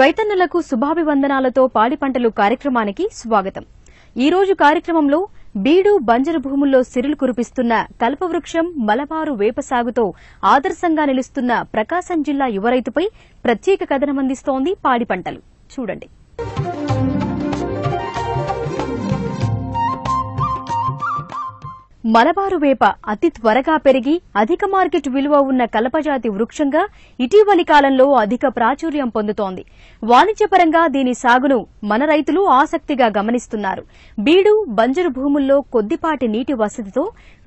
రైతన్నలకు శుభాభివందనాలతో పాడి పంటలు కార్యక్రమానికి స్వాగతం. ఈ రోజు కార్యక్రమంలో బీడు బంజరు భూముల్లో సిరులు కురిపిస్తున్న కల్పవృక్షం మలబారు వేప సాగుతో ఆదర్శంగా నిలుస్తున్న ప్రకాశం జిల్లా యువ రైతుపై ప్రత్యేక కథనమందిస్తోంది పాడి పంటలు. చూడండి. మలబారు వేప అతి త్వరగా పెరిగి అధిక మార్కెట్ విలువ ఉన్న కలపజాతి వృక్షంగా ఇటీవలి కాలంలో అధిక ప్రాచుర్యం పొందుతోంది. వాణిజ్యపరంగా దీని సాగును మన రైతులు ఆసక్తిగా గమనిస్తున్నారు. బీడు బంజరు భూముల్లో కొద్దిపాటి నీటి వసతితో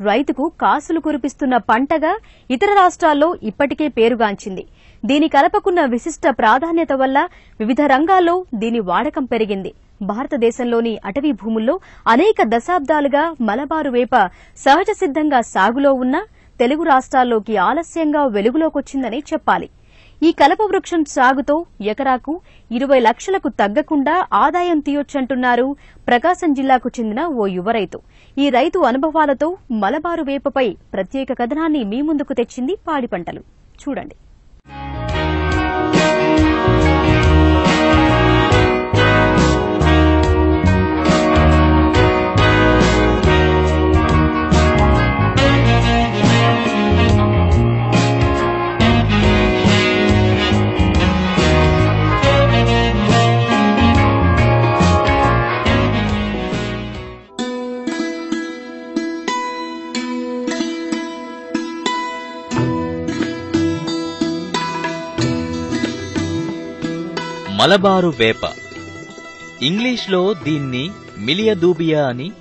రైతుకు కాసులు కురిపిస్తున్న పంటగా ఇతర రాష్ట్రాల్లో ఇప్పటికే పేరుగాంచింది. దీని కలపకున్న విశిష్ట ప్రాధాన్యత వల్ల వివిధ రంగాల్లో దీని వాడకం పెరిగింది. భారతదేశంలోని అటవీ భూముల్లో అనేక దశాబ్దాలుగా మలబారు వేప సహజ సిద్దంగా సాగులో ఉన్న తెలుగు రాష్ట్రాల్లోకి ఆలస్యంగా వెలుగులోకొచ్చిందని చెప్పాలి. ఈ కలప వృక్షం సాగుతో ఎకరాకు ఇరవై లక్షలకు తగ్గకుండా ఆదాయం తీయొచ్చంటున్నారు ప్రకాశం జిల్లాకు చెందిన ఓ యువ రైతు. ఈ రైతు అనుభవాలతో మలబారు వేపపై ప్రత్యేక కథనాన్ని మీ ముందుకు తెచ్చింది పాడి పంటలు. చూడండి. మలబారు వేప. ఇంగ్లీష్లో దీన్ని మిలియదూబియా అని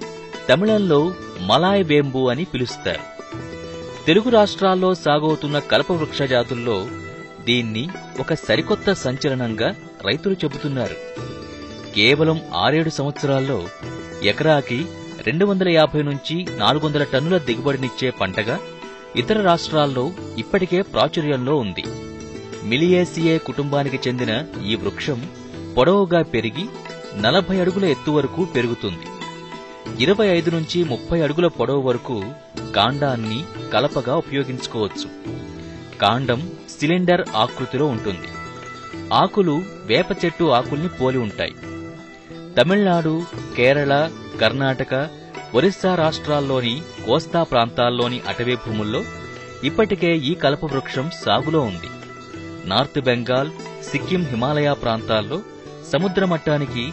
తమిళంలో మలాయ్ వేంబు అని పిలుస్తారు. తెలుగు రాష్ట్రాల్లో సాగవుతున్న కల్పవృక్ష జాతుల్లో దీన్ని ఒక సరికొత్త సంచలనంగా రైతులు చెబుతున్నారు. కేవలం ఆరేడు సంవత్సరాల్లో ఎకరాకి రెండు వందల యాభై నుంచి నాలుగు వందల టన్నుల దిగుబడినిచ్చే పంటగా ఇతర రాష్ట్రాల్లో ఇప్పటికే ప్రాచుర్యంలో ఉంది. మిలియేసియే కుటుంబానికి చెందిన ఈ వృక్షం పొడవుగా పెరిగి నలభై అడుగుల ఎత్తు వరకు పెరుగుతుంది. ఇరవై ఐదు నుంచి ముప్పై అడుగుల పొడవు వరకు కాండాన్ని కలపగా ఉపయోగించుకోవచ్చు. కాండం సిలిండర్ ఆకృతిలో ఉంటుంది. ఆకులు వేప చెట్టు ఆకుల్ని పోలి ఉంటాయి. తమిళనాడు కేరళ కర్ణాటక ఒరిస్సా రాష్ట్రాల్లోని కోస్తా ప్రాంతాల్లోని అటవీ భూముల్లో ఇప్పటికే ఈ కలప వృక్షం సాగులో ఉంది. నార్త్ బెంగాల్ సిక్కిం హిమాలయ ప్రాంతాల్లో సముద్ర మట్టానికి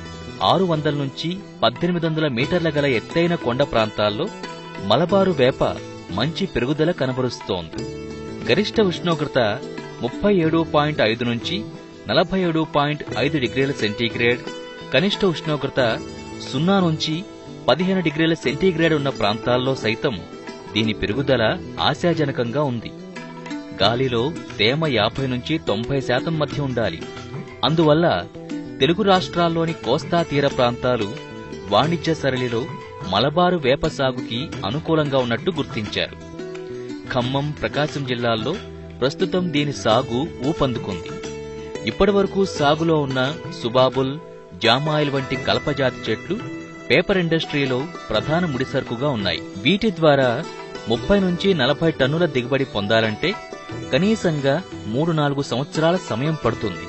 ఆరు వందల నుంచి పద్దెనిమిది వందల మీటర్ల గల ఎత్తైన కొండ ప్రాంతాల్లో మలబారు వేప మంచి పెరుగుదల కనబరుస్తోంది. గరిష్ట ఉష్ణోగ్రత ముప్పై ఏడు పాయింట్ ఐదు నుంచి నలభై ఏడు పాయింట్ ఐదు డిగ్రీల సెంటీగ్రేడ్ కనిష్ట ఉష్ణోగ్రత సున్నా నుంచి పదిహేను డిగ్రీల సెంటీగ్రేడ్ ఉన్న ప్రాంతాల్లో సైతం దీని పెరుగుదల ఆశాజనకంగా ఉంది. గాలిలో తేమ యాభై నుంచి తొంభై శాతం మధ్య ఉండాలి. అందువల్ల తెలుగు రాష్ట్రాల్లోని కోస్తా తీర ప్రాంతాలు వాణిజ్య సరళిలో మలబారు వేప సాగుకి అనుకూలంగా ఉన్నట్టు గుర్తించారు. ఖమ్మం ప్రకాశం జిల్లాల్లో ప్రస్తుతం దీని సాగు ఊపందుకుంది. ఇప్పటివరకు సాగులో ఉన్న సుబాబుల్ జామాయిల్ వంటి కలపజాతి చెట్లు పేపర్ ఇండస్ట్రీలో ప్రధాన ముడిసరుకుగా ఉన్నాయి. వీటి ద్వారా ముప్పై నుంచి నలభై టన్నుల దిగుబడి పొందాలంటే కనీసంగా మూడు నాలుగు సంవత్సరాల సమయం పడుతుంది.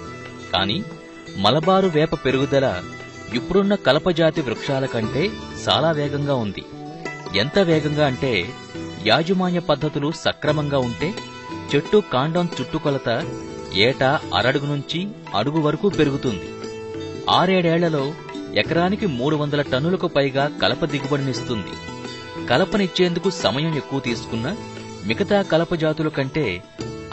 కానీ మలబారు వేప పెరుగుదల ఇప్పుడున్న కలపజాతి వృక్షాల కంటే చాలా వేగంగా ఉంది. ఎంత వేగంగా అంటే యాజమాన్య పద్ధతులు సక్రమంగా ఉంటే చెట్టు కాండం చుట్టుకొలత ఏటా అరడుగు నుంచి అడుగు వరకు పెరుగుతుంది. ఆరేడేళ్ళలో ఎకరానికి మూడు వందల టన్నులకు పైగా కలప దిగుబడినిస్తుంది. కలపనిచ్చేందుకు సమయం ఎక్కువ తీసుకున్నా మిగతా కలప జాతుల కంటే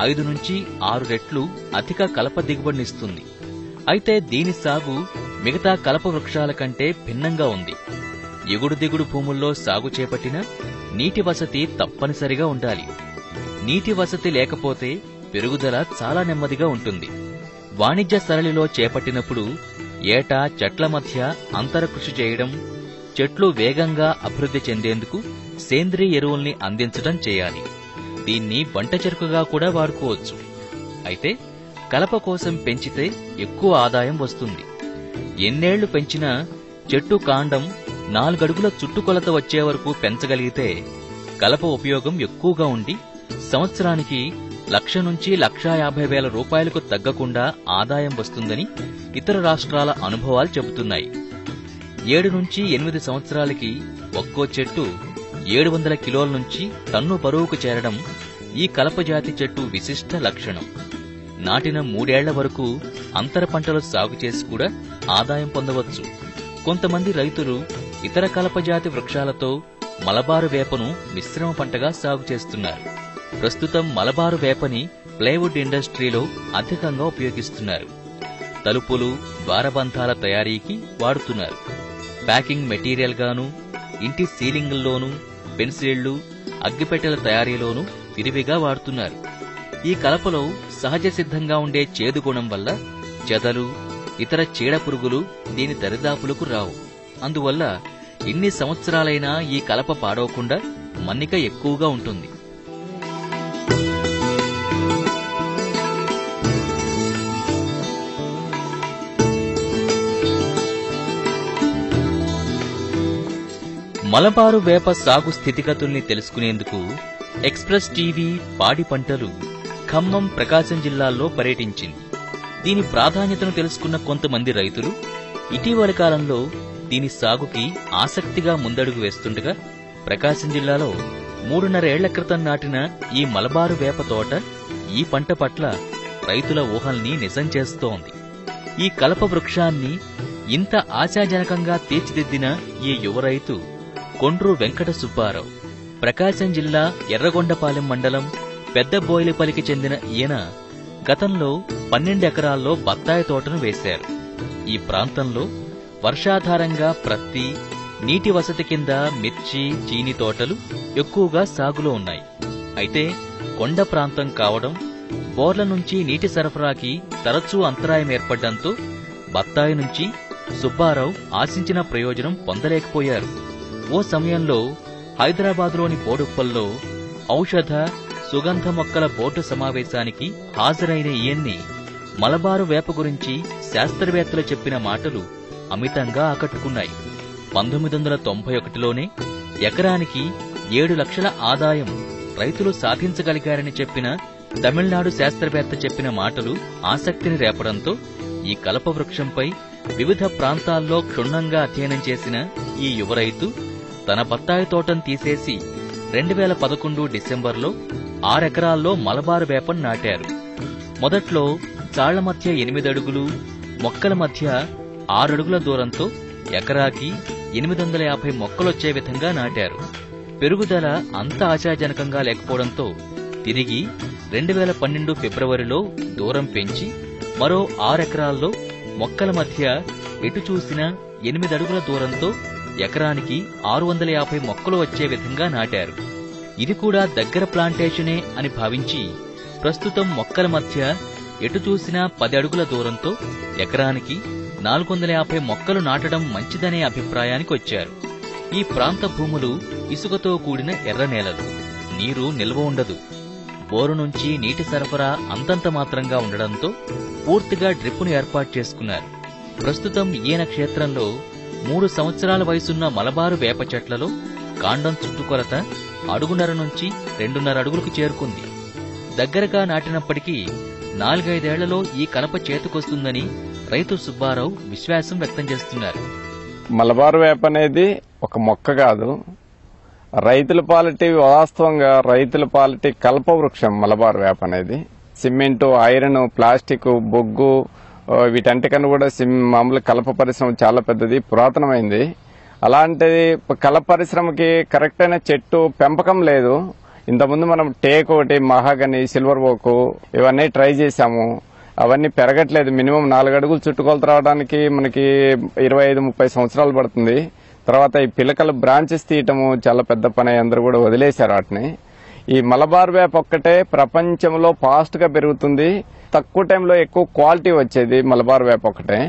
ఐదు నుంచి ఆరు రెట్లు అధిక కలప దిగుబడినిస్తుంది అయితే దీని సాగు మిగతా కలప వృక్షాల కంటే భిన్నంగా ఉంది. ఎగుడు దిగుడు భూముల్లో సాగు చేపట్టిన నీటి వసతి తప్పనిసరిగా ఉండాలి. నీటి వసతి లేకపోతే పెరుగుదల చాలా నెమ్మదిగా ఉంటుంది. వాణిజ్య సరళిలో చేపట్టినప్పుడు ఏటా చెట్ల మధ్య అంతర కృషి చేయడం చెట్లు వేగంగా అభివృద్ధి చెందేందుకు సేంద్రియ ఎరువుల్ని అందించడం చేయాలి. దీన్ని వంట చెరుకుగా కూడా వాడుకోవచ్చు. అయితే కలప కోసం పెంచితే ఎక్కువ ఆదాయం వస్తుంది. ఎన్నేళ్ళు పెంచినా చెట్టు కాండం నాలుగడుగుల చుట్టుకొలత వచ్చే వరకు పెంచగలిగితే కలప ఉపయోగం ఎక్కువగా ఉండి సంవత్సరానికి లక్ష నుంచి లక్షా యాభై వేల రూపాయలకు తగ్గకుండా ఆదాయం వస్తుందని ఇతర రాష్ట్రాల అనుభవాలు చెబుతున్నాయి. ఏడు నుంచి ఎనిమిది సంవత్సరాలకి ఒక్కో చెట్టు ఏడు వందల కిలోల నుంచి టన్ను బరువుకు చేరడం ఈ కలపజాతి చెట్టు విశిష్ట లక్షణం. నాటిన మూడేళ్ళ వరకు అంతర పంటలు సాగు చేసి కూడా ఆదాయం పొందవచ్చు. కొంతమంది రైతులు ఇతర కలపజాతి వృక్షాలతో మలబారు వేపను మిశ్రమ పంటగా సాగు చేస్తున్నారు. ప్రస్తుతం మలబారు వేపని ప్లైవుడ్ ఇండస్ట్రీలో అధికంగా ఉపయోగిస్తున్నారు. తలుపులు ద్వారబంధాల తయారీకి వాడుతున్నారు. ప్యాకింగ్ మెటీరియల్ గాను ఇంటి సీలింగుల్లోనూ పెన్సిళ్ళు అగ్గిపెట్టెల తయారీలోనూ విరివిగా వాడుతున్నారు. ఈ కలపలో సహజ సిద్ధంగా ఉండే చేదు గుణం వల్ల చెదలు ఇతర చీడ పురుగులు దీని దరిదాపులకు రావు. అందువల్ల ఎన్ని సంవత్సరాలైనా ఈ కలప పాడవకుండా మన్నిక ఎక్కువగా ఉంటుంది. మలబారు వేప సాగు స్థితిగతుల్ని తెలుసుకునేందుకు ఎక్స్ప్రెస్ టీవీ పాడి పంటలు ఖమ్మం ప్రకాశం జిల్లాల్లో పర్యటించింది. దీని ప్రాధాన్యతను తెలుసుకున్న కొంతమంది రైతులు ఇటీవలి కాలంలో దీని సాగుకి ఆసక్తిగా ముందడుగు వేస్తుండగా ప్రకాశం జిల్లాలో మూడున్నరేళ్ళ క్రితం నాటిన ఈ మలబారు వేప తోట ఈ పంట పట్ల రైతుల ఊహల్ని నిజం చేస్తోంది. ఈ కలప వృక్షాన్ని ఇంత ఆశాజనకంగా తీర్చిదిద్దిన ఈ యువ రైతు కొండ్రు వెంకట సుబ్బారావు. ప్రకాశం జిల్లా ఎర్రగొండపాలెం మండలం పెద్ద బోయిలిపల్లికి చెందిన ఈయన గతంలో పన్నెండు ఎకరాల్లో బత్తాయి తోటను వేశారు. ఈ ప్రాంతంలో వర్షాధారంగా ప్రత్తి నీటి వసతి కింద మిర్చి చీని తోటలు ఎక్కువగా సాగులో ఉన్నాయి. అయితే కొండ ప్రాంతం కావడం బోర్ల నుంచి నీటి సరఫరాకి తరచూ అంతరాయం ఏర్పడడంతో బత్తాయి నుంచి సుబ్బారావు ఆశించిన ప్రయోజనం పొందలేకపోయారు. ఓ సమయంలో హైదరాబాద్లోని బోడుప్పల్లో ఔషధ సుగంధ మొక్కల బోర్డు సమావేశానికి హాజరైన ఈయన్ని మలబారు వేప గురించి శాస్త్రవేత్తలు చెప్పిన మాటలు అమితంగా ఆకట్టుకున్నాయి. పంతొమ్మిది వందల తొంభై ఒకటిలోనే ఎకరానికి ఏడు లక్షల ఆదాయం రైతులు సాధించగలిగారని చెప్పిన తమిళనాడు శాస్త్రవేత్త చెప్పిన మాటలు ఆసక్తిని రేపడంతో ఈ కలప వృక్షంపై వివిధ ప్రాంతాల్లో క్షుణ్ణంగా అధ్యయనం చేసిన ఈ యువ రైతు తన బత్తాయి తోటను తీసేసి రెండు వేల పదకొండు డిసెంబర్లో ఆరెకరాల్లో మలబారు వేపను నాటారు. మొదట్లో చాళ్ళ మధ్య ఎనిమిది అడుగులు మొక్కల మధ్య ఆరడుగుల దూరంతో ఎకరాకి ఎనిమిది వందల యాభై మొక్కలొచ్చే విధంగా నాటారు. పెరుగుదల అంత ఆశాజనకంగా లేకపోవడంతో తిరిగి రెండు వేల పన్నెండు ఫిబ్రవరిలో దూరం పెంచి మరో ఆరెకరాల్లో మొక్కల మధ్య ఎటు చూసినా ఎనిమిది అడుగుల దూరంతో ఎకరానికి ఆరు వందల యాభై మొక్కలు వచ్చే విధంగా నాటారు. ఇది కూడా దగ్గర ప్లాంటేషనే అని భావించి ప్రస్తుతం మొక్కల మధ్య ఎటు చూసినా పది అడుగుల దూరంతో ఎకరానికి నాలుగు వందల యాభై మొక్కలు నాటడం మంచిదనే అభిప్రాయానికి వచ్చారు. ఈ ప్రాంత భూములు ఇసుకతో కూడిన ఎర్ర నేలలు. నీరు నిల్వ ఉండదు. బోరు నుంచి నీటి సరఫరా అంతంత మాత్రంగా ఉండడంతో పూర్తిగా డ్రిప్పును ఏర్పాటు చేసుకున్నారు. ప్రస్తుతం ఈయన క్షేత్రంలో మూడు సంవత్సరాల వయసున్న మలబారు వేప చెట్లలో కాండం చుట్టుకొలత అడుగున్నర నుంచి రెండున్నర అడుగులకు చేరుకుంది. దగ్గరగా నాటినప్పటికీ నాలుగైదేళ్ళలో ఈ కలప చేతికొస్తుందని రైతు సుబ్బారావు విశ్వాసం వ్యక్తం చేస్తున్నారు. మలబారు వేప అనేది ఒక మొక్క కాదు. రైతుల పాలిటీ వాస్తవంగా రైతుల పాలిటీ కల్ప వృక్షం మలబారు వేప అనేది. సిమెంటు ఐరన్ ప్లాస్టిక్ బొగ్గు వీటంటికన్నా కూడా సిమ్ మామూలు కలప పరిశ్రమ చాలా పెద్దది పురాతనమైంది. అలాంటిది కలప పరిశ్రమకి కరెక్ట్ అయిన చెట్టు పెంపకం లేదు. ఇంతకుముందు మనం టేక్ ఒకటి మహాగని సిల్వర్ ఓకు ఇవన్నీ ట్రై చేశాము. అవన్నీ పెరగట్లేదు మినిమం నాలుగు అడుగులు చుట్టుకొలత రావడానికి మనకి ఇరవై ఐదు ముప్పై సంవత్సరాలు పడుతుంది. తర్వాత ఈ పిలకలు బ్రాంచెస్ తీయటము చాలా పెద్ద పని అందరూ కూడా వదిలేశారు వాటిని. ఈ మలబార్ వేప ఒక్కటే ప్రపంచంలో ఫాస్ట్గా పెరుగుతుంది. తక్కువ టైంలో ఎక్కువ క్వాలిటీ వచ్చేది మలబార్ వేప ఒక్కటే.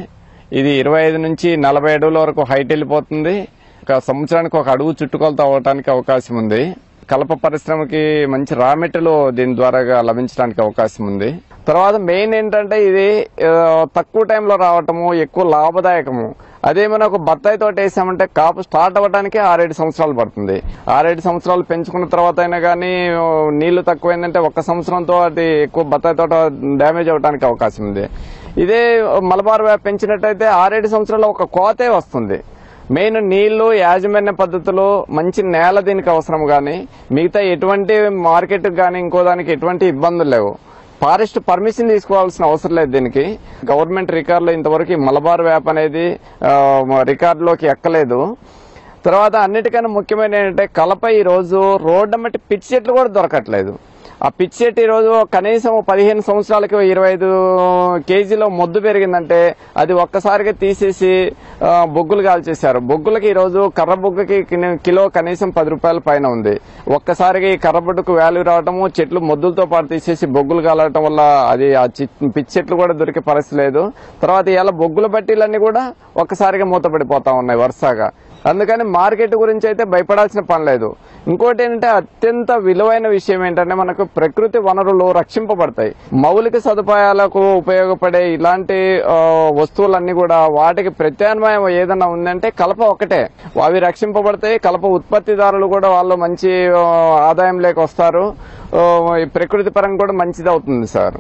ఇది ఇరవై ఐదు నుంచి నలభై అడుగుల వరకు హైట్ వెళ్ళిపోతుంది. ఒక సంవత్సరానికి ఒక అడుగు చుట్టుకొలత అవ్వడానికి అవకాశం ఉంది. కలప పరిశ్రమకి మంచి రా మెటీరియల్ దీని ద్వారా లభించడానికి అవకాశం ఉంది. తర్వాత మెయిన్ ఏంటంటే ఇది తక్కువ టైంలో రావటము ఎక్కువ లాభదాయకము. అదే మనం ఒక బత్తాయి తోట వేసామంటే కాపు స్టార్ట్ అవ్వడానికి ఆరేడు సంవత్సరాలు పడుతుంది. ఆరేడు సంవత్సరాలు పెంచుకున్న తర్వాత అయినా కానీ నీళ్ళు తక్కువైందంటే ఒక్క సంవత్సరంతో అది ఎక్కువ బత్తాయి తోట డ్యామేజ్ అవడానికి అవకాశం ఉంది. ఇదే మలబార్ పెంచినట్టయితే ఆరేడు సంవత్సరాల్లో ఒక కోతే వస్తుంది. మెయిన్ నీళ్ళు యాజమాన్య పద్ధతులు మంచి నేల దీనికి అవసరం కానీ మిగతా ఎటువంటి మార్కెట్ కానీ ఇంకో దానికి ఎటువంటి ఇబ్బందులు లేవు. ఫారెస్ట్ పర్మిషన్ తీసుకోవాల్సిన అవసరం లేదు దీనికి. గవర్నమెంట్ రికార్డులో ఇంతవరకు మలబార్ వేప అనేది రికార్డులోకి ఎక్కలేదు. తర్వాత అన్నిటికన్నా ముఖ్యమైన ఏంటంటే కలప ఈ రోజు రోడ్డు మట్టి పిచ్చి చెట్లు కూడా దొరకట్లేదు. ఆ పిచ్చి చెట్టు ఈ రోజు కనీసం పదిహేను సంవత్సరాలకి ఇరవై ఐదు కేజీలో మొద్దు పెరిగిందంటే అది ఒక్కసారిగా తీసేసి బొగ్గులు కాల్చేశారు. బొగ్గులకి ఈ రోజు కర్ర బొగ్గుకి కిలో కనీసం పది రూపాయల పైన ఉంది. ఒక్కసారిగా ఈ కర్ర బొడ్డుకు వాల్యూ రావటము చెట్లు మొద్దులతో పాటు తీసేసి బొగ్గులు కాలటం వల్ల అది ఆ చి- పిచ్చి చెట్లు కూడా దొరికే పరిస్థితి లేదు. తర్వాత ఇలా బొగ్గుల బట్టీలన్నీ కూడా ఒక్కసారిగా మూతపడిపోతా ఉన్నాయి వరుసగా. అందుకని మార్కెట్ గురించి అయితే భయపడాల్సిన పని లేదు. ఇంకోటి ఏంటంటే అత్యంత విలువైన విషయం ఏంటంటే మనకు ప్రకృతి వనరులు రక్షింపబడతాయి. మౌలిక సదుపాయాలకు ఉపయోగపడే ఇలాంటి వస్తువులన్నీ కూడా వాటికి ప్రత్యామ్నాయం ఏదైనా ఉందంటే కలప ఒకటే అవి రక్షింపబడతాయి కలప ఉత్పత్తిదారులు కూడా వాళ్ళు మంచి ఆదాయం లేక వస్తారు. ప్రకృతి పరంగా కూడా మంచిది అవుతుంది సార్.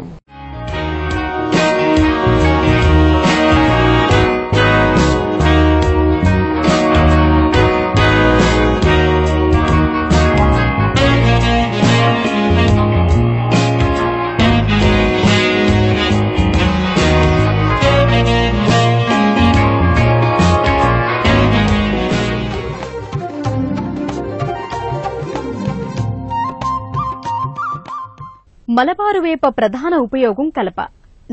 మలబారు వేప ప్రధాన ఉపయోగం కలప.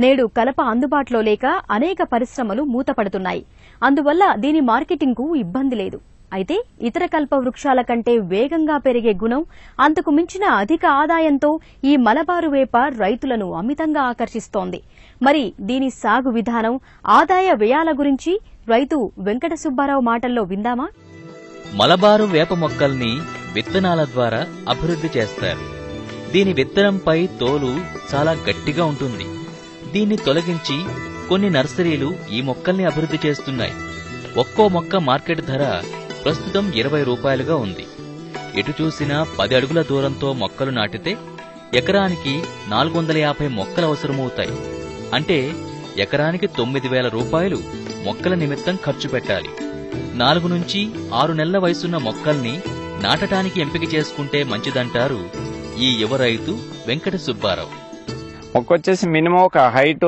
నేడు కలప అందుబాటులో లేక అనేక పరిశ్రమలు మూతపడుతున్నాయి. అందువల్ల దీని మార్కెటింగ్కు ఇబ్బంది లేదు. అయితే ఇతర కల్ప వృక్షాల కంటే వేగంగా పెరిగే గుణం అంతకు మించిన అధిక ఆదాయంతో ఈ మలబారు వేప రైతులను అమితంగా ఆకర్షిస్తోంది. మరి దీని సాగు విధానం ఆదాయ వ్యయాల గురించి రైతు వెంకట సుబ్బారావు మాటల్లో విందామా? మలబారు వేప మొక్కల్ని విత్తనాల ద్వారా అభివృద్ధి చేస్తారు. దీని విత్తనంపై తోలు చాలా గట్టిగా ఉంటుంది. దీన్ని తొలగించి కొన్ని నర్సరీలు ఈ మొక్కల్ని అభివృద్ధి చేస్తున్నాయి. ఒక్కో మొక్క మార్కెట్ ధర ప్రస్తుతం ఇరవై రూపాయలుగా ఉంది. ఎటు చూసినా పది అడుగుల దూరంతో మొక్కలు నాటితే ఎకరానికి నాలుగు వందల యాభై మొక్కలు అవసరమవుతాయి. అంటే ఎకరానికి తొమ్మిది వేల రూపాయలు మొక్కల నిమిత్తం ఖర్చు పెట్టాలి. నాలుగు నుంచి ఆరు నెలల వయసున్న మొక్కల్ని నాటటానికి ఎంపిక చేసుకుంటే మంచిదంటారు ఈ యువ రైతు వెంకట సుబ్బారావు. మొక్క వచ్చేసి మినిమం ఒక హైట్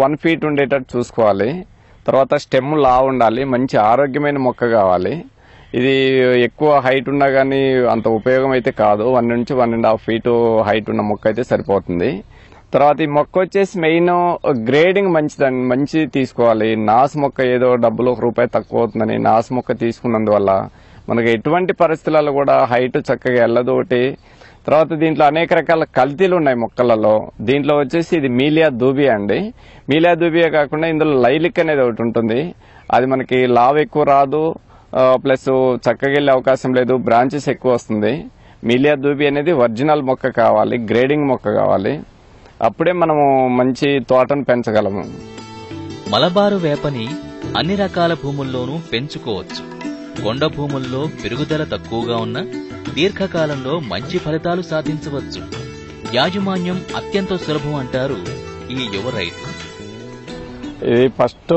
వన్ ఫీట్ ఉండేటట్టు చూసుకోవాలి. తర్వాత స్టెమ్ లా ఉండాలి. మంచి ఆరోగ్యమైన మొక్క కావాలి. ఇది ఎక్కువ హైట్ ఉన్నా కానీ అంత ఉపయోగం అయితే కాదు. వన్ నుంచి one and half feet height ఉన్న మొక్క అయితే సరిపోతుంది. తర్వాత ఈ మొక్క వచ్చేసి మెయిన్ గ్రేడింగ్ మంచిదండి మంచి తీసుకోవాలి. నాసు మొక్క ఏదో డబ్బులు ఒక రూపాయి తక్కువ అవుతుందని నాసు మొక్క తీసుకున్నందువల్ల మనకి ఎటువంటి పరిస్థితులలో కూడా హైట్ చక్కగా వెళ్ళదు ఒకటి తర్వాత దీంట్లో అనేక రకాల కల్తీలు ఉన్నాయి మొక్కలలో. దీంట్లో వచ్చేసి ఇది మీలియా దూబియా అండి. మీలియా దూబియా కాకుండా ఇందులో లైలిక్ అనేది ఒకటి ఉంటుంది. అది మనకి లావ్ ఎక్కువ రాదు ప్లస్ చక్కగా వెళ్ళే అవకాశం లేదు బ్రాంచెస్ ఎక్కువ వస్తుంది. మీలియా దూబి అనేది ఒరిజినల్ మొక్క కావాలి గ్రేడింగ్ మొక్క కావాలి. అప్పుడే మనము మంచి తోటను పెంచగలము. మలబారు వేపని అన్ని రకాల భూముల్లోనూ పెంచుకోవచ్చు. కొండ భూముల్లో పెరుగుదల తక్కువగా ఉన్న దీర్ఘకాలంలో మంచి ఫలితాలు సాధించవచ్చు. యాజమాన్యం అత్యంత సులభం అంటారు ఈ యువ రైతు. ఇది ఫస్ట్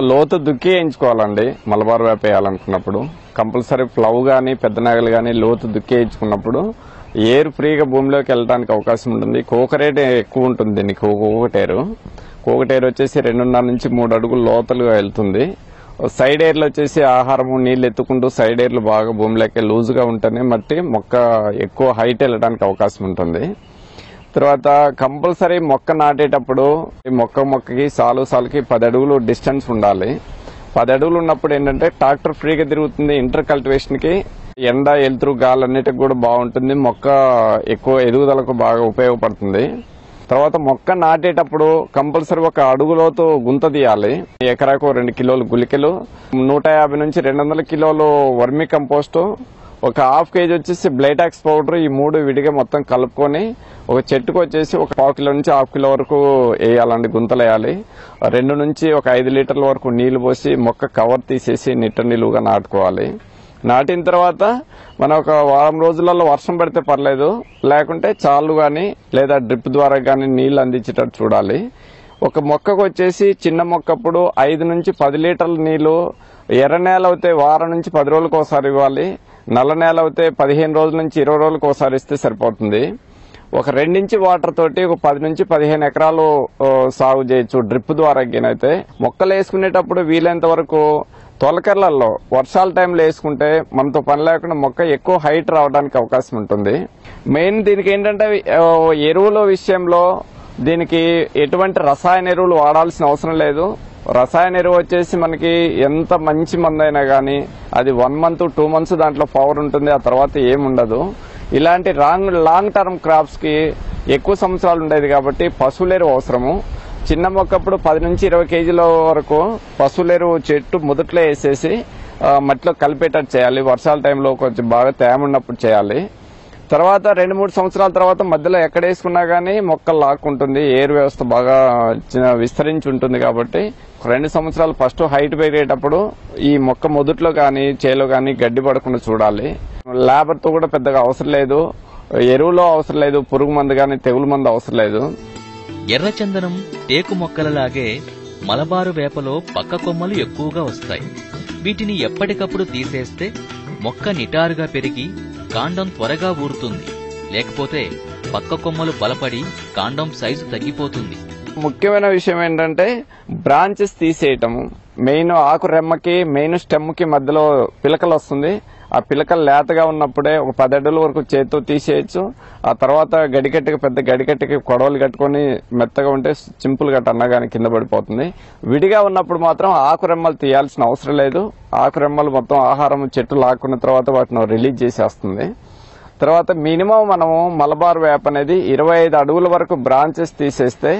లోతు దుక్కి వేయించుకోవాలండి. మలబార్ వేప వేయాలనుకున్నప్పుడు. కంపల్సరీ ఫ్లవ్ గానీ పెద్ద నగలు గానీ లోతు దుక్కి వేయించుకున్నప్పుడు ఏరు ఫ్రీగా భూమిలోకి వెళ్ళడానికి అవకాశం ఉంటుంది. కోకరేట్ ఎక్కువ ఉంటుంది దీనికి. కోకటేరు కోకటేరు వచ్చేసి రెండున్నర నుంచి మూడు అడుగులు లోతులుగా వెళ్తుంది. సైడ్ ఎయిర్లు వచ్చేసి ఆహారము నీళ్ళు ఎత్తుకుంటూ సైడ్ ఎయిర్లు బాగా భూమిలోకి లూజుగా ఉంటేనే మట్టి మొక్క ఎక్కువ హైట్ వెళ్ళడానికి అవకాశం ఉంటుంది. తర్వాత కంపల్సరీ మొక్క నాటేటప్పుడు ఈ మొక్క మొక్కకి సాలు సాలుకి పది అడుగులు డిస్టెన్స్ ఉండాలి. పది అడుగులు ఉన్నప్పుడు ఏంటంటే ట్రాక్టర్ ఫ్రీగా తిరుగుతుంది ఇంటర్ కల్టివేషన్కి ఎండ ఎలుతురు గాలి అన్నిటికి కూడా బాగుంటుంది. మొక్క ఎక్కువ ఎదుగుదలకు బాగా ఉపయోగపడుతుంది. తర్వాత మొక్క నాటేటప్పుడు కంపల్సరీ ఒక అడుగులోతో గుంత తీయాలి. ఎకరాకు రెండు కిలోలు గుళికలు నూట యాభై నుంచి రెండు వందల కిలోలు వర్మి కంపోస్టు ఒక హాఫ్ కేజీ వచ్చేసి బ్లైటాక్స్ పౌడర్ ఈ మూడు విడిగా మొత్తం కలుపుకొని ఒక చెట్టుకు వచ్చేసి ఒక పావు కిలో నుంచి హాఫ్ కిలో వరకు వేయాలండి గుంతలు వేయాలి. రెండు నుంచి ఒక ఐదు లీటర్ల వరకు నీళ్ళు పోసి మొక్క కవర్ తీసేసి నిట్ట నిలువుగా నాటుకోవాలి. నాటిన తర్వాత మనం ఒక వారం రోజులలో వర్షం పడితే పర్లేదు. లేకుంటే చాలు కానీ లేదా డ్రిప్ ద్వారా కానీ నీళ్ళు అందించేటట్టు చూడాలి. ఒక మొక్కకు వచ్చేసి చిన్న మొక్కప్పుడు ఐదు నుంచి పది లీటర్ల నీళ్ళు ఎర్ర నేల అయితే వారం నుంచి పది రోజులకు ఒకసారి ఇవ్వాలి. నల్ల నేల అయితే పదిహేను రోజుల నుంచి ఇరవై రోజులకు ఒకసారి ఇస్తే సరిపోతుంది. ఒక రెండించి వాటర్ తోటి ఒక పది నుంచి పదిహేను ఎకరాలు సాగు చేయొచ్చు డ్రిప్ ద్వారా అయితే మొక్కలు వేసుకునేటప్పుడు వీలైనంత వరకు తొలకర్లలో వర్షాల టైంలో వేసుకుంటే మనతో పని లేకుండా మొక్క ఎక్కువ హైట్ రావడానికి అవకాశం ఉంటుంది. మెయిన్ దీనికి ఏంటంటే ఎరువుల విషయంలో దీనికి ఎటువంటి రసాయన ఎరువులు వాడాల్సిన అవసరం లేదు. రసాయన ఎరువు వచ్చేసి మనకి ఎంత మంచి మందైనా కానీ అది వన్ మంత్ టూ మంత్స్ దాంట్లో పవర్ ఉంటుంది ఆ తర్వాత ఏముండదు ఇలాంటి రాంగ్ లాంగ్ టర్మ్ క్రాప్స్కి ఎక్కువ సంవత్సరాలు ఉండేది కాబట్టి పశువులేరు అవసరము. చిన్న మొక్కప్పుడు పది నుంచి ఇరవై కేజీల వరకు పశువులెరువు చెట్టు మొదట్లో వేసేసి మట్టిలో కలిపేటట్టు చేయాలి. వర్షాల టైంలో కొంచెం బాగా తేమ ఉన్నప్పుడు చేయాలి. తర్వాత రెండు మూడు సంవత్సరాల తర్వాత మధ్యలో ఎక్కడ వేసుకున్నా కానీ మొక్కలు లాక్కుంటుంది. ఎయిర్ వ్యవస్థ బాగా విస్తరించి ఉంటుంది కాబట్టి రెండు సంవత్సరాలు ఫస్ట్ హైట్ పెరిగేటప్పుడు ఈ మొక్క మొదట్లో కానీ చేలో కానీ గడ్డి పడకుండా చూడాలి. లేబర్తో కూడా పెద్దగా అవసరం లేదు. ఎరువులో అవసరం లేదు. పురుగు మందు కానీ తెగులు మందు అవసరం లేదు. ఎర్రచందనం టేకు మొక్కలలాగే మలబారు వేపలో పక్క కొమ్మలు ఎక్కువగా వస్తాయి. వీటిని ఎప్పటికప్పుడు తీసేస్తే మొక్క నిటారుగా పెరిగి కాండం త్వరగా ఊరుతుంది. లేకపోతే పక్క కొమ్మలు బలపడి కాండం సైజు తగ్గిపోతుంది. ముఖ్యమైన విషయం ఏంటంటే బ్రాంచెస్ తీసేయటము. మెయిన్ ఆకు రెమ్మకి మెయిన్ స్టెమ్కి మధ్యలో పిలకలు వస్తుంది. ఆ పిలకలు లేతగా ఉన్నప్పుడే ఒక పది అడుగుల వరకు చేతితో తీసేయచ్చు. ఆ తర్వాత గడికట్టుకి పెద్ద గడికట్టుకి కొడవలు కట్టుకొని మెత్తగా ఉంటే చింపులు గట్ట అన్నగానే కింద పడిపోతుంది. విడిగా ఉన్నప్పుడు మాత్రం ఆకురెమ్మలు తీయాల్సిన అవసరం లేదు. ఆకురెమ్మలు మొత్తం ఆహారం చెట్టు లాక్కున్న తర్వాత వాటిని రిలీజ్ చేసేస్తుంది. తర్వాత మినిమం మనము మలబార్ వేప్ అనేది ఇరవై ఐదు అడుగుల వరకు బ్రాంచెస్ తీసేస్తే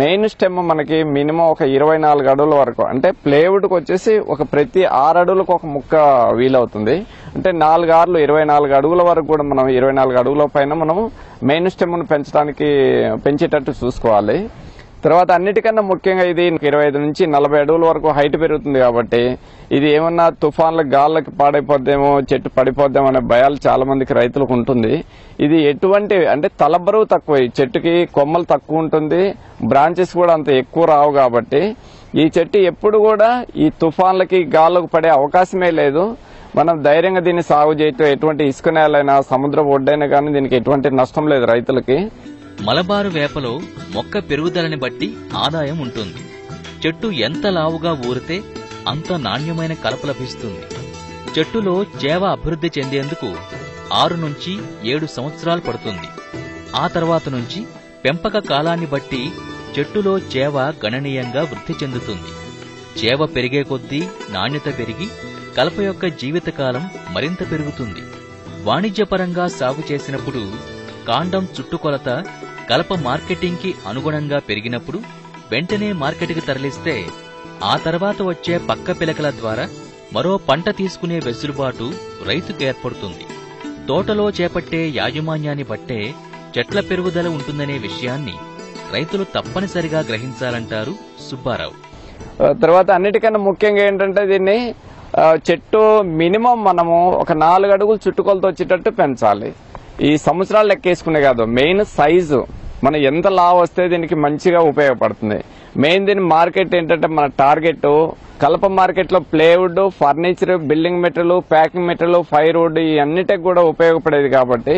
మెయిన్ స్టెమ్ మనకి మినిమం ఒక ఇరవై నాలుగు అడుగుల వరకు. అంటే ప్లేవుడ్ వచ్చేసి ఒక ప్రతి ఆరు అడుగులకు ఒక ముక్క వీలవుతుంది. అంటే నాలుగు ఆరులు ఇరవై నాలుగు అడుగుల వరకు కూడా మనం ఇరవై నాలుగు అడుగుల పైన మనము మెయిన్ స్టెమ్ను పెంచడానికి పెంచేటట్టు చూసుకోవాలి. తర్వాత అన్నిటికన్నా ముఖ్యంగా ఇది ఇరవై ఐదు నుంచి నలభై అడుగుల వరకు హైట్ పెరుగుతుంది కాబట్టి ఇది ఏమన్నా తుఫాన్ల గాళ్ళకి పాడైపోద్దేమో చెట్టు పడిపోద్దేమో అనే భయాలు చాలా మందికి రైతులకు ఉంటుంది. ఇది ఎటువంటి అంటే తలబరువు తక్కువ ఈ చెట్టుకి కొమ్మలు తక్కువ ఉంటుంది బ్రాంచెస్ కూడా అంత ఎక్కువ రావు కాబట్టి ఈ చెట్టు ఎప్పుడు కూడా ఈ తుఫాన్లకి గాళ్ళకు పడే అవకాశమే లేదు. మనం ధైర్యంగా దీన్ని సాగు చేయటం ఎటువంటి ఇసుక నేలైనా సముద్ర ఒడ్డైనా కానీ దీనికి ఎటువంటి నష్టం లేదు రైతులకి. మలబారు వేపలో మొక్క పెరుగుదలని బట్టి ఆదాయం ఉంటుంది. చెట్టు ఎంత లావుగా ఊరితే అంత నాణ్యమైన కలప లభిస్తుంది. చెట్టులో చేవ అభివృద్ధి చెందేందుకు ఆరు నుంచి ఏడు సంవత్సరాలు పడుతుంది. ఆ తర్వాత నుంచి పెంపక కాలాన్ని బట్టి చెట్టులో చేవ గణనీయంగా వృద్ధి చెందుతుంది. చేవ పెరిగే కొద్దీ నాణ్యత పెరిగి కలప యొక్క జీవితకాలం మరింత పెరుగుతుంది. వాణిజ్యపరంగా సాగు చేసినప్పుడు కాండం చుట్టుకొలత కలప మార్కెటింగ్కి అనుగుణంగా పెరిగినప్పుడు వెంటనే మార్కెట్కి తరలిస్తే ఆ తర్వాత వచ్చే పక్క పిలకల ద్వారా మరో పంట తీసుకునే వెసులుబాటు రైతుకు ఏర్పడుతుంది. తోటలో చేపట్టే యాజమాన్యాన్ని బట్టే చెట్ల పెరుగుదల ఉంటుందనే విషయాన్ని రైతులు తప్పనిసరిగా గ్రహించాలంటారు సుబ్బారావు. తర్వాత అన్నిటికన్నా ముఖ్యంగా ఏంటంటే దీన్ని చెట్టు మినిమం మనము ఒక నాలుగు అడుగులు చుట్టుకొలతో వచ్చేటట్టు పెంచాలి. ఈ సంవత్సరాలు లెక్కేసుకునే కాదు. Main size. మనం ఎంత లావు వస్తే దీనికి మంచిగా ఉపయోగపడుతుంది. మెయిన్ దీని మార్కెట్ ఏంటంటే మన టార్గెట్. కలప మార్కెట్లో plywood furniture building material packing material fire wood ఈ అన్నిటికి కూడా ఉపయోగపడేది కాబట్టి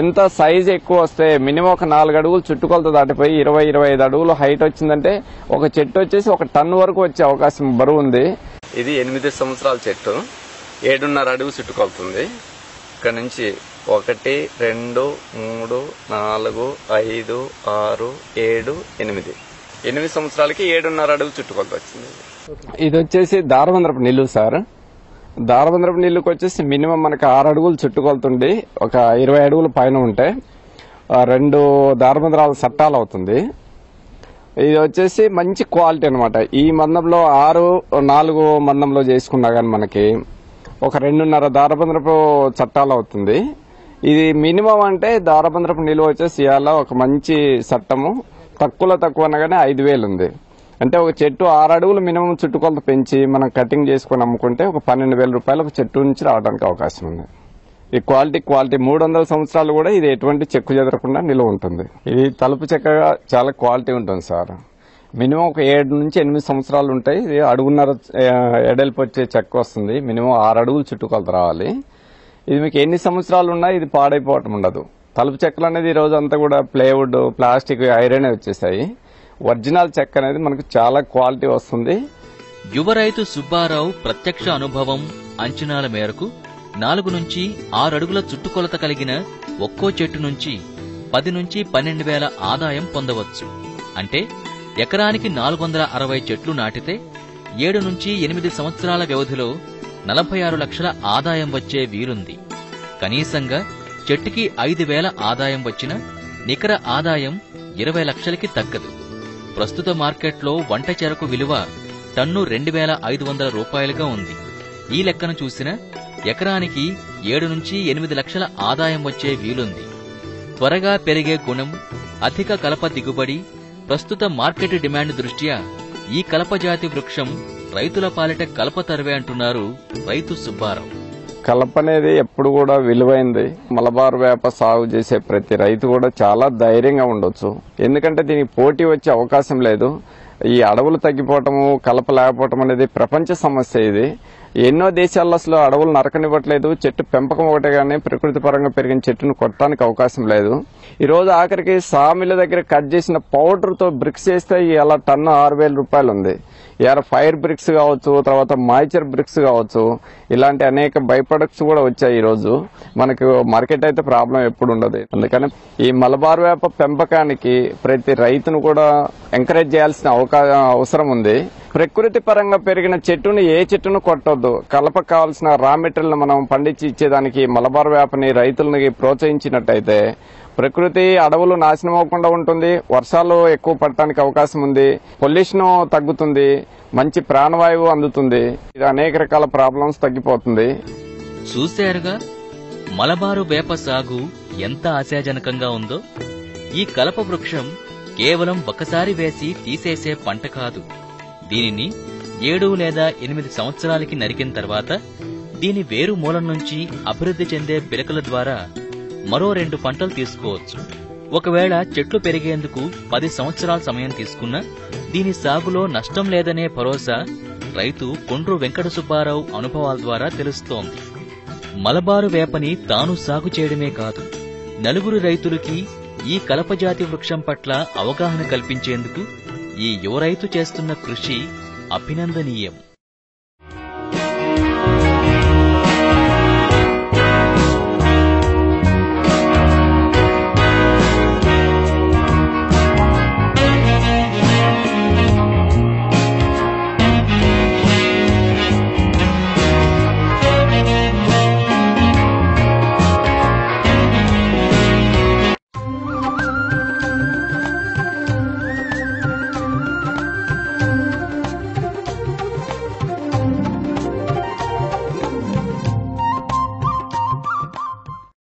ఎంత సైజ్ ఎక్కువ వస్తే మినిమం ఒక నాలుగు అడుగులు చుట్టుకొలత దాటిపోయి ఇరవై ఇరవై ఐదు అడుగులు హైట్ వచ్చిందంటే ఒక చెట్టు వచ్చేసి ఒక టన్ వరకు వచ్చే అవకాశం బరువు ఉంది. ఇది ఎనిమిది సంవత్సరాల చెట్టు. ఏడున్నర అడుగు చుట్టుకొలుతుంది. ఇక్కడ నుంచి ఒకటి రెండు మూడు నాలుగు ఐదు ఆరు ఏడు ఎనిమిది. ఎనిమిది సంవత్సరాలకి ఏడున్నర అడుగు చుట్టుకొలత వచ్చింది. ఇది వచ్చేసి దారవంద్రపు నిల్లు సార్. దారవంద్రపు నీళ్ళకి వచ్చేసి మినిమం మనకి ఆరు అడుగులు చుట్టుకొలుతుండి ఒక ఇరవై అడుగుల పైన ఉంటే ఆ, రెండు దారబంద్రాల చట్టాలు అవుతుంది. ఇది వచ్చేసి మంచి క్వాలిటీ అనమాట ఈ మందంలో ఆరు నాలుగు మందంలో చేసుకున్నా కానీ మనకి ఒక రెండున్నర దారబంద్రపు చట్టాలు అవుతుంది. ఇది మినిమం అంటే దారబంద్రపు నిలువ వచ్చేసి ఇవాళ ఒక మంచి చట్టము. తక్కువలో తక్కువ అనగానే ఐదు వేలు ఉంది. అంటే ఒక చెట్టు ఆరు అడుగులు మినిమం చుట్టుకొలత పెంచి మనం కటింగ్ చేసుకొని అమ్ముకుంటే ఒక పన్నెండు వేల రూపాయలు ఒక చెట్టు నుంచి రావడానికి అవకాశం ఉంది. ఈ క్వాలిటీ క్వాలిటీ మూడు వందల సంవత్సరాలు కూడా ఇది ఎటువంటి చెక్కు చెదరకుండా నిలువ ఉంటుంది. ఇది తలుపు చెక్కగా చాలా క్వాలిటీ ఉంటుంది సార్. మినిమం ఒక ఏడు నుంచి ఎనిమిది సంవత్సరాలు ఉంటాయి. ఇది అడుగున్నర ఆ, ఎడల్పు వచ్చే చెక్క వస్తుంది. మినిమం ఆరు అడుగులు చుట్టుకొలత రావాలి. ఇది మీకు ఎన్ని సంవత్సరాలు ఉన్నా ఇది పాడైపోవటం ఉండదు. తలుపు చెక్కలు అనేది ఈ రోజు అంతా కూడా ప్లేవుడ్ ప్లాస్టిక్ ఐరన్ వచ్చేసాయి. ఒరిజినల్ చెక్క అనేది మనకు చాలా క్వాలిటీ వస్తుంది. యువ రైతు సుబ్బారావు ప్రత్యక్ష అనుభవం అంచనాల మేరకు నాలుగు నుంచి ఆరు అడుగుల చుట్టుకొలత కలిగిన ఒక్కో చెట్టు నుంచి పది నుంచి పన్నెండు వేల ఆదాయం పొందవచ్చు. అంటే ఎకరానికి నాలుగు వందల అరవై చెట్లు నాటితే ఏడు నుంచి ఎనిమిది సంవత్సరాల వ్యవధిలో నలభై ఆరు లక్షల ఆదాయం వచ్చే వీలుంది కనీసంగా చెట్టుకి ఐదు వేల ఆదాయం వచ్చిన నికర ఆదాయం ఇరవై లక్షలకి తగ్గదు. ప్రస్తుత మార్కెట్లో వంట చెరకు విలువ టన్ను రెండు వేల ఐదు వందల రూపాయలుగా ఉంది. ఈ లెక్కను చూసిన ఎకరానికి ఏడు నుంచి ఎనిమిది లక్షల ఆదాయం వచ్చే వీలుంది. త్వరగా పెరిగే గుణం అధిక కలప దిగుబడి ప్రస్తుత మార్కెట్ డిమాండ్ దృష్ట్యా ఈ కలప జాతి వృక్షం రైతుల పాలిట కలప తరవే అంటున్నారు రైతు సుబ్బారావు. కలప అనేది ఎప్పుడు కూడా విలువైంది. మలబార్ వేప సాగు చేసే ప్రతి రైతు కూడా చాలా ధైర్యంగా ఉండొచ్చు. ఎందుకంటే దీనికి పోటీ వచ్చే అవకాశం లేదు. ఈ అడవులు తగ్గిపోవటము కలప లేకపోవటం అనేది ప్రపంచ సమస్య ఇది. ఎన్నో దేశాల్లో అసలు అడవులు నరకనివ్వట్లేదు. చెట్టు పెంపకం ఒకటే కానీ ప్రకృతి పరంగా పెరిగిన చెట్టును కొట్టడానికి అవకాశం లేదు. ఈరోజు ఆఖరికి సామిల దగ్గర కట్ చేసిన పౌడర్తో బ్రిక్స్ చేస్తే ఇలా టన్ను ఆరు వేల రూపాయలు ఉంది ఇవాళ ఫైర్ బ్రిక్స్ కావచ్చు తర్వాత మాయిచర్ బ్రిక్స్ కావచ్చు ఇలాంటి అనేక బై ప్రొడక్ట్స్ కూడా వచ్చాయి ఈరోజు. మనకు మార్కెట్ అయితే ప్రాబ్లం ఎప్పుడు ఉండదు. అందుకని ఈ మలబార్ వేప పెంపకానికి ప్రతి రైతును కూడా ఎంకరేజ్ చేయాల్సిన అవకాశం అవసరం ఉంది. ప్రకృతి పరంగా పెరిగిన చెట్టుని ఏ చెట్టును కొట్టొద్దు. కలప కావాల్సిన రా మెటీరియల్ మనం పండించి ఇచ్చేదానికి మలబార్ వేపని రైతులని ప్రోత్సహించినట్టయితే ప్రకృతి అడవులు నాశనం అవ్వకుండా ఉంటుంది. వర్షాలు ఎక్కువ పడటానికి అవకాశం ఉంది. పొల్యూషన్ తగ్గుతుంది. మంచి ప్రాణవాయువు అందుతుంది. ఇది అనేక రకాల ప్రాబ్లమ్స్ తగ్గిపోతుంది. చూశారుగా? మలబారు వేప సాగు ఎంత ఆశాజనకంగా ఉందో? ఈ కలప వృక్షం కేవలం ఒకసారి వేసి తీసేసే పంట కాదు. దీనిని ఏడు లేదా ఎనిమిది సంవత్సరాలకి నరికిన తర్వాత దీని వేరు మూలం నుంచి అభివృద్ధి చెందే పిలకల ద్వారా మరో రెండు పంటలు తీసుకోవచ్చు. ఒకవేళ చెట్లు పెరిగేందుకు పది సంవత్సరాల సమయం తీసుకున్నా దీని సాగులో నష్టం లేదనే భరోసా రైతు కొండ్రు వెంకట సుబ్బారావు అనుభవాల ద్వారా తెలుస్తోంది. మలబారు వేపని తాను సాగు చేయడమే కాదు నలుగురు రైతులకి ఈ కలపజాతి వృక్షం పట్ల అవగాహన కల్పించేందుకు ఈ యువ రైతు చేస్తున్న కృషి అభినందనీయం.